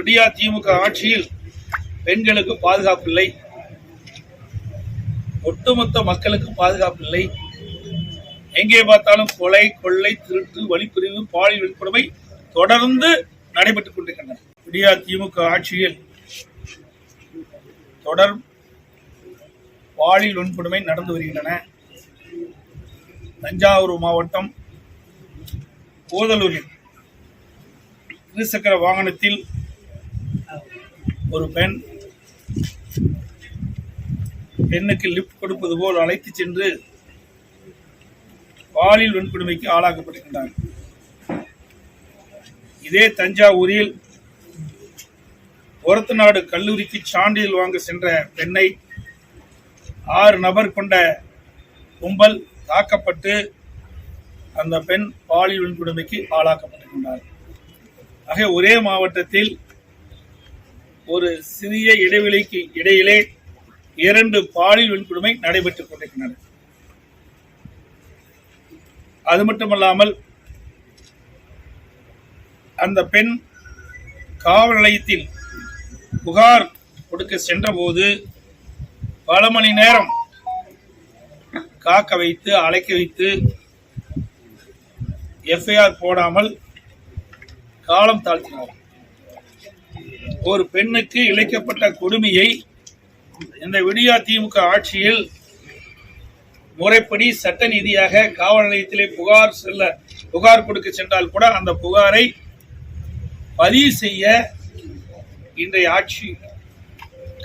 விடியா திமுக ஆட்சியில் பெண்களுக்கு பாதுகாப்பு இல்லை. ஒட்டுமொத்த மக்களுக்கு பாதுகாப்பு இல்லை. எங்கே பார்த்தாலும் கொலை கொள்ளை திருட்டு வழிப்பிரிவு பாலியல் வன்கொடுமை தொடர்ந்து நடைபெற்றுக் கொண்டிருக்கின்றன. விடியா திமுக ஆட்சியில் தொடர் பாலியல் வன்கொடுமை நடந்து வருகின்றன. தஞ்சாவூர் மாவட்டம் ஓதலூரில் இருசக்கர வாகனத்தில் ஒரு பெண் பெண்ணுக்கு லிப்ட் கொடுப்பது போல் அழைத்து சென்று பாலியல் வன்கொடுமைக்கு ஆளாக்கப்படுகின்றார். இதே தஞ்சாவூரில் ஒரத்தநாடு கல்லூரிக்கு சான்றிதழ் வாங்க சென்ற பெண்ணை ஆறு நபர் கொண்ட கும்பல் தாக்கப்பட்டு அந்த பெண் பாலியல் வன்கொடுமைக்கு ஆளாக்கப்பட்டிருக்கின்றார். ஆக ஒரே மாவட்டத்தில் ஒரு சிறிய இடைவெளிக்கு இடையிலே இரண்டு பாலியல் வன்கொடுமை நடைபெற்றுக் கொண்டிருக்கின்றன. அது மட்டுமல்லாமல் அந்த பெண் காவல் நிலையத்தில் புகார் கொடுக்க சென்றபோது பல மணி நேரம் காக்க வைத்து அழைக்க வைத்து எஃப்ஐஆர் போடாமல் காலம் தாழ்த்தினார். ஒரு பெண்ணுக்கு இழைக்கப்பட்ட கொடுமையை இந்த விடியா திமுக ஆட்சியில் முறைப்படி சட்ட நீதியாக காவல் நிலையத்திலே புகார் செல்ல புகார் கொடுக்க சென்றால் கூட அந்த புகாரை பதிவு செய்ய இன்றைய ஆட்சி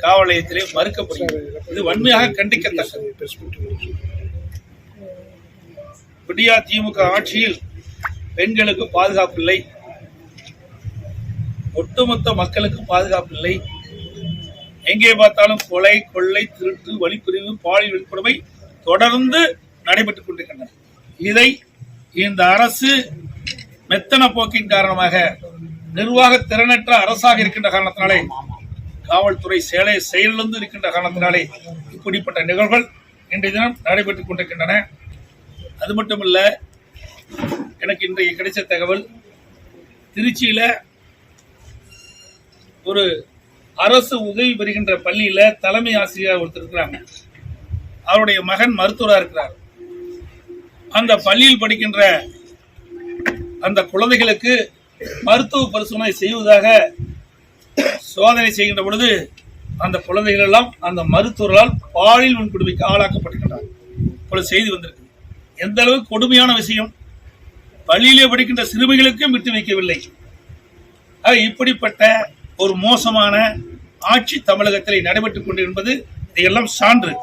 காவல் நிலையத்திலே மறுக்கப்படுகிறது. இது வன்மையாக கண்டிக்கத்தக்கது. விடியா திமுக ஆட்சியில் பெண்களுக்கு பாதுகாப்பு இல்லை. ஒட்டுமொத்த மக்களுக்கு பாதுகாப்பு இல்லை. எங்கே பார்த்தாலும் கொலை கொள்ளை திருட்டு வழிப்பிரிவு பாலியல் வன்கொடுமை தொடர்ந்து நடைபெற்றுக் கொண்டிருக்கின்றன. இதை இந்த அரசு மெத்தன போக்கின் காரணமாக நிர்வாக திறனற்ற அரசாக இருக்கின்ற காரணத்தினாலே காவல்துறை சேலை செயலிழந்து இருக்கின்ற காரணத்தினாலே இப்படிப்பட்ட நிகழ்வுகள் இன்றைய தினம் நடைபெற்றுக் கொண்டிருக்கின்றன. அது மட்டுமல்ல எனக்கு இன்றைக்கு கிடைச்ச தகவல் திருச்சியில ஒரு அரசு உதவி பெறுகின்ற பள்ளியில தலைமை ஆசிரியர் ஒருத்தர் இருக்கிறாங்க. அவருடைய மகன் மருத்துவராக இருக்கிறார். அந்த பள்ளியில் படிக்கின்ற அந்த குழந்தைகளுக்கு மருத்துவ பரிசோதனை செய்வதாக சோதனை செய்கின்ற பொழுது அந்த குழந்தைகள் எல்லாம் அந்த மருத்துவர்களால் பாலியல் வன்கொடுமைக்கு ஆளாக்கப்படுகின்றார் இப்பொழுது செய்தி வந்திருக்கு எந்த அளவுக்கு கொடுமையான விஷயம். பள்ளியிலே படிக்கின்ற சிறுமிகளுக்கும் விட்டு வைக்கவில்லை. இப்படிப்பட்ட ஒரு மோசமான ஆட்சி தமிழகத்தில் நடைபெற்றுக் கொண்டிருப்பது இதையெல்லாம் சான்று.